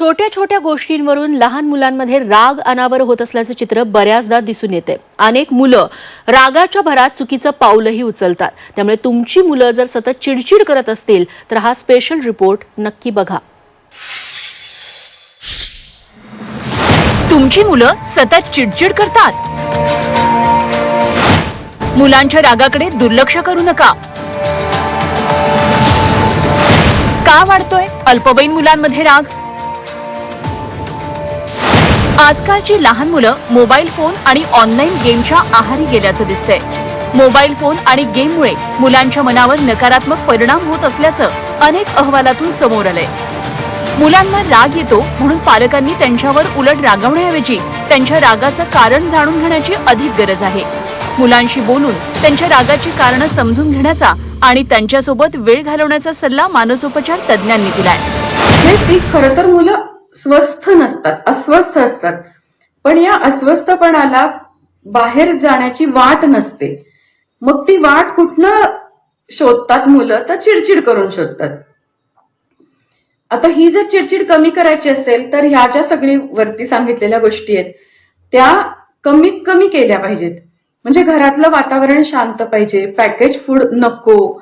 छोट्या छोट्या गोष्टींवरून लहान मुलांमध्ये राग अनावर होत असल्याचं चित्र बऱ्याचदा दिसून येते. अनेक मुलं रागाच्या भरात चुकीचं पाऊलही उचलतात. त्यामुळे तुमची मुलं जर सतत चिडचिड करत असतील तर हा स्पेशल रिपोर्ट नक्की बघा. तुमची मुलं सतत चिडचिड करतात. मुलांच्या रागाकडे दुर्लक्ष करू नका. का वाढतोय? अल्पवयीन मुलांमध्ये राग? आजकालची लहान मुलं मोबाईल फोन आणि ऑनलाईन गेमच्या आहारी गेल्याचं दिसतंय. मोबाईल फोन आणि गेममुळे मुलांच्या मनावर नकारात्मक परिणाम होत असल्याचं अनेक अहवालातून समोर आलंय. मुलांना राग येतो म्हणून पालकांनी त्यांच्यावर उलट रागवण्याऐवजी त्यांच्या रागाचं कारण जाणून घेण्याची अधिक गरज आहे. मुलांशी बोलून त्यांच्या रागाची कारणं समजून घेण्याचा आणि त्यांच्यासोबत वेळ घालवण्याचा सल्ला मानसोपचार तज्ज्ञांनी दिलाय. हे खर तर मुलं स्वस्थ नसतात अस्वस्थ असतात. पण या अस्वस्थपणाला बाहेर जाण्याची वाट नसते. मग ती वाट कुठनं शोधतात मुलं? तर चिडचिड करून शोधतात. आता ही जर चिडचिड कमी करायची असेल तर ह्या ज्या सगळी वरती सांगितलेल्या गोष्टी आहेत त्या कमीत कमी केल्या पाहिजेत. म्हणजे घरातलं वातावरण शांत पाहिजे पॅकेज फूड नको.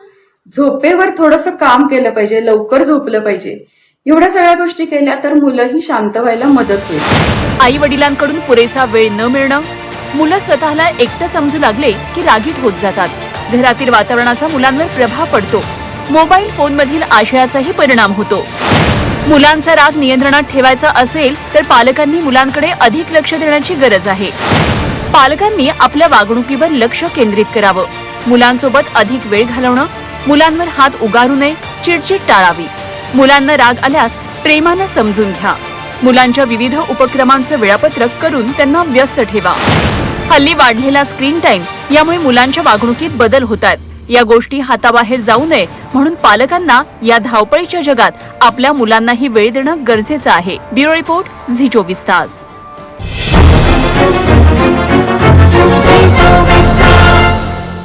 झोपेवर थोडंसं काम केलं पाहिजे लवकर झोपलं पाहिजे. एवढ्या सगळ्या गोष्टी केल्या तर मुलंही शांत व्हायला मदत होईल. आई वडिलांकडून पुरेसा वेळ न मिळणं मुलं स्वतःला एकटं समजू लागले की रागीट होत जातात. घरातील वातावरणाचा मुलांवर प्रभाव पडतो. मोबाईल फोनमधील आशयाचाही परिणाम होतो. मुलांचा राग नियंत्रणात ठेवायचा असेल तर पालकांनी मुलांकडे अधिक लक्ष देण्याची गरज आहे. पालकांनी आपल्या वागणुकीवर लक्ष केंद्रित करावं. मुलांसोबत अधिक वेळ घालवणं मुलांवर हात उगारू नये चिडचिड टाळावी. मुलांना राग आल्यास प्रेमानं समजून घ्या. मुलांच्या विविध उपक्रमांचं वेळापत्रक करून त्यांना व्यस्त ठेवा. हल्ली वाढलेला स्क्रीन टाइम यामुळे मुलांच्या वागणुकीत बदल होतात. या गोष्टी हाताबाहेर जाऊ नये म्हणून पालकांना या धावपळीच्या जगात आपल्या मुलांनाही वेळ देणं गरजेचं आहे. ब्युरो रिपोर्ट झी चोवीस तास.